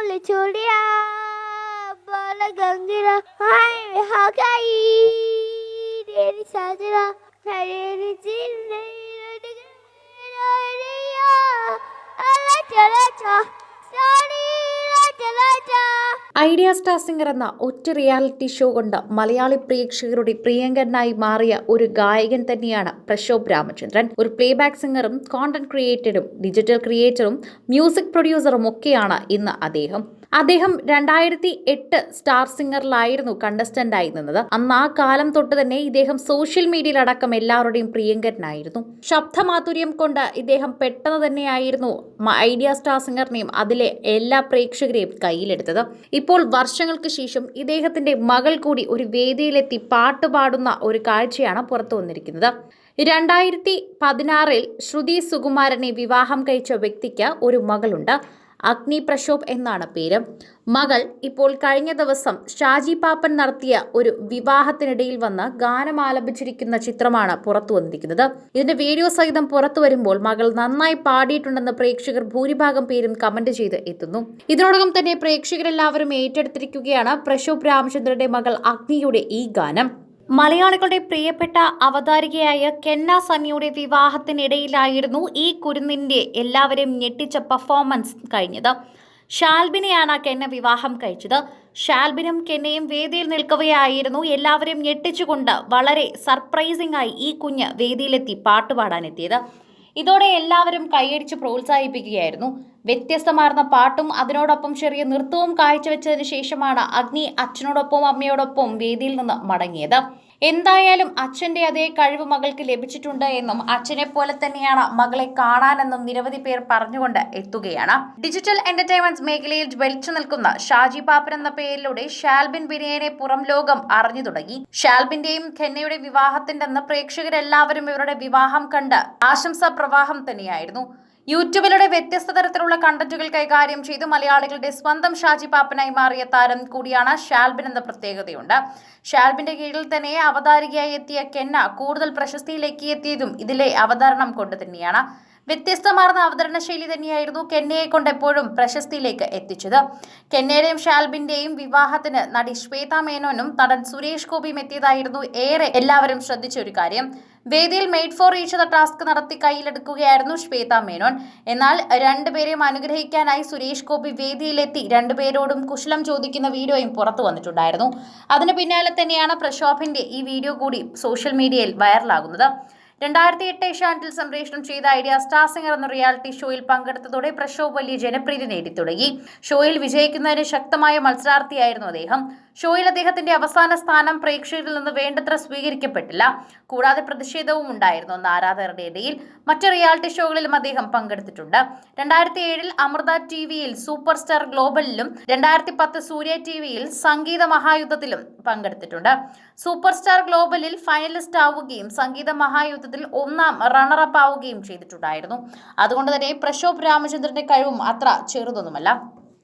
बोले छोड़िया बोला गंगीरा हाय हाकाई तेरी साजरा तेरी जिंदगी अल्लाह चला चा सारी चला चा ഐഡിയ സ്റ്റാർ സിംഗർ എന്ന ഒറ്റ റിയാലിറ്റി ഷോ കൊണ്ട് മലയാളി പ്രേക്ഷകരുടെ പ്രിയങ്കരനായി മാറിയ ഒരു ഗായകൻ തന്നെയാണ് പ്രശോഭ് രാമചന്ദ്രൻ. ഒരു പ്ലേബാക്ക് സിംഗറും കോണ്ടന്റ് ക്രിയേറ്ററും ഡിജിറ്റൽ ക്രിയേറ്ററും മ്യൂസിക് പ്രൊഡ്യൂസറും ഒക്കെയാണ് ഇന്ന് അദ്ദേഹം. അദ്ദേഹം രണ്ടായിരത്തി എട്ട് സ്റ്റാർ സിംഗറിലായിരുന്നു കണ്ടസ്റ്റന്റ് ആയി നിന്നത്. അന്ന് ആ കാലം തൊട്ട് തന്നെ ഇദ്ദേഹം സോഷ്യൽ മീഡിയയിലടക്കം എല്ലാവരുടെയും പ്രിയങ്കരനായിരുന്നു. ശബ്ദമാധുര്യം കൊണ്ട് ഇദ്ദേഹം പെട്ടെന്ന് തന്നെയായിരുന്നു ഐഡിയ സ്റ്റാർ സിംഗറിനെയും അതിലെ എല്ലാ പ്രേക്ഷകരെയും കയ്യിലെടുത്തത്. ഇപ്പോൾ വർഷങ്ങൾക്ക് ശേഷം ഇദ്ദേഹത്തിന്റെ മകൾ കൂടി ഒരു വേദിയിലെത്തി പാട്ട് പാടുന്ന ഒരു കാഴ്ചയാണ് പുറത്തു വന്നിരിക്കുന്നത്. രണ്ടായിരത്തി പതിനാറിൽ ശ്രുതി സുകുമാരനെ വിവാഹം കഴിച്ച വ്യക്തിക്ക് ഒരു മകളുണ്ട്. അഗ്നി പ്രശോഭ് എന്നാണ് പേര്. മകൾ ഇപ്പോൾ കഴിഞ്ഞ ദിവസം ഷാജി പാപ്പൻ നടത്തിയ ഒരു വിവാഹത്തിനിടയിൽ വന്ന് ഗാനം ആലപിച്ചിരിക്കുന്ന ചിത്രമാണ് പുറത്തു വന്നിരിക്കുന്നത്. ഇതിന്റെ വീഡിയോ സഹിതം പുറത്തു വരുമ്പോൾ മകൾ നന്നായി പാടിയിട്ടുണ്ടെന്ന് പ്രേക്ഷകർ ഭൂരിഭാഗം പേരും കമന്റ് ചെയ്ത് എത്തുന്നു. ഇതിനോടകം തന്നെ പ്രേക്ഷകരെല്ലാവരും ഏറ്റെടുത്തിരിക്കുകയാണ് പ്രശോഭ് രാമചന്ദ്രന്റെ മകൾ അഗ്നിയുടെ ഈ ഗാനം. മലയാളികളുടെ പ്രിയപ്പെട്ട അവതാരികയായ കെന്ന സണ്ണിയുടെ വിവാഹത്തിനിടയിലായിരുന്നു ഈ കുരുന്നിന്റെ എല്ലാവരെയും ഞെട്ടിച്ച പെർഫോമൻസ് കഴിഞ്ഞത്. ഷാൽബിനെയാണ് കെന്ന വിവാഹം കഴിച്ചത്. ഷാൽബിനും കെന്നയും വേദിയിൽ നിൽക്കവെയായിരുന്നു. എല്ലാവരെയും ഞെട്ടിച്ചുകൊണ്ട് വളരെ സർപ്രൈസിംഗ് ആയി ഈ കുഞ്ഞ് വേദിയിലെത്തി പാട്ടുപാടാനെത്തിയത് ഇതോടെ എല്ലാവരും കൈയടിച്ച് പ്രോത്സാഹിപ്പിക്കുകയായിരുന്നു. വ്യത്യസ്തമാർന്ന പാട്ടും അതിനോടൊപ്പം ചെറിയ നൃത്തവും കാഴ്ചവെച്ചതിന് ശേഷമാണ് അഗ്നി അച്ഛനോടൊപ്പം അമ്മയോടൊപ്പം വേദിയിൽ നിന്ന് മടങ്ങിയത്. എന്തായാലും അച്ഛന്റെ അതേ കഴിവ് മകൾക്ക് ലഭിച്ചിട്ടുണ്ട് എന്നും അച്ഛനെ പോലെ തന്നെയാണ് മകളെ കാണാനെന്നും നിരവധി പേർ പറഞ്ഞുകൊണ്ട് എത്തുകയാണ്. ഡിജിറ്റൽ എന്റർടൈൻമെന്റ് മേഖലയിൽ വലിച്ചു നിൽക്കുന്ന ഷാജി പാപ്പൻ എന്ന പേരിലൂടെ ഷാൽബിൻ ബിനയനെ പുറം ലോകം അറിഞ്ഞു തുടങ്ങി. ഷാൽബിന്റെയും ഖെന്നയുടെ വിവാഹത്തിന്റെ അന്ന് പ്രേക്ഷകരെല്ലാവരും ഇവരുടെ വിവാഹം കണ്ട് ആശംസാ പ്രവാഹം തന്നെയായിരുന്നു. യൂട്യൂബിലൂടെ വ്യത്യസ്ത തരത്തിലുള്ള കണ്ടന്റുകൾ കൈകാര്യം ചെയ്ത് മലയാളികളുടെ സ്വന്തം ഷാജി പാപ്പനായി മാറിയ താരം കൂടിയാണ് ഷാൽബിൻ എന്ന പ്രത്യേകതയുണ്ട്. ഷാൽബിന്റെ കീഴിൽ തന്നെ അവതാരികയായി എത്തിയ കെന്ന കൂടുതൽ പ്രശസ്തിയിലേക്ക് എത്തിയതും ഇതിലെ അവതരണം കൊണ്ട് തന്നെയാണ്. വ്യത്യസ്തമാർന്ന അവതരണ ശൈലി തന്നെയായിരുന്നു കെന്നയെ കൊണ്ട് എപ്പോഴും പ്രശസ്തിയിലേക്ക് എത്തിച്ചത്. കെന്നയുടെയും ഷാൽബിന്റെയും വിവാഹത്തിന് നടി ശ്വേത മേനോനും നടൻ സുരേഷ് ഗോപിയും എത്തിയതായിരുന്നു ഏറെ എല്ലാവരും ശ്രദ്ധിച്ച ഒരു കാര്യം. വേദിയിൽ made for each the task നടത്തി കയ്യിലെടുക്കുകയായിരുന്നു ശ്വേത മേനോൻ. എന്നാൽ രണ്ടുപേരെയും അനുഗ്രഹിക്കാനായി സുരേഷ് ഗോപി വേദിയിലെത്തി രണ്ടുപേരോടും കുശലം ചോദിക്കുന്ന വീഡിയോയും പുറത്തു വന്നിട്ടുണ്ടായിരുന്നു. അതിന് പിന്നാലെ തന്നെയാണ് പ്രശോഭിന്റെ ഈ വീഡിയോ കൂടി സോഷ്യൽ മീഡിയയിൽ വൈറലാകുന്നത് രണ്ടായിരത്തി എട്ട് ഏഷ്യാനെറ്റിൽ സംപ്രേഷണം ചെയ്ത ഐഡിയ സ്റ്റാർ സിംഗർ എന്ന റിയാലിറ്റി ഷോയിൽ പങ്കെടുത്തതോടെ പ്രശോഭ് വലിയ ജനപ്രീതി നേടിത്തുടങ്ങി. ഷോയിൽ വിജയിക്കുന്നതിന് ശക്തമായ മത്സരാർത്ഥിയായിരുന്നു അദ്ദേഹം. ഷോയിൽ അദ്ദേഹത്തിന്റെ അവസാന സ്ഥാനം പ്രേക്ഷകരിൽ നിന്ന് വേണ്ടത്ര സ്വീകരിക്കപ്പെട്ടില്ല. കൂടാതെ പ്രതിഷേധവും ഉണ്ടായിരുന്നു. എന്ന ആരാധകരുടെ ഇടയിൽ മറ്റ് റിയാലിറ്റി ഷോകളിലും അദ്ദേഹം പങ്കെടുത്തിട്ടുണ്ട്. രണ്ടായിരത്തി ഏഴിൽ അമൃത ടി വിയിൽ സൂപ്പർ സ്റ്റാർ ഗ്ലോബലിലും രണ്ടായിരത്തി പത്ത് സൂര്യ ടി വിയിൽ സംഗീത മഹായുദ്ധത്തിലും പങ്കെടുത്തിട്ടുണ്ട്. സൂപ്പർ സ്റ്റാർ ഗ്ലോബലിൽ ഫൈനലിസ്റ്റ് ആവുകയും സംഗീത മഹായുദ്ധത്തിൽ ഒന്നാം റണ്ണറപ്പ് ആവുകയും ചെയ്തിട്ടുണ്ടായിരുന്നു. അതുകൊണ്ട് തന്നെ പ്രശോഭ് രാമചന്ദ്രന്റെ കഴിവും അത്ര ചെറുതൊന്നുമല്ല.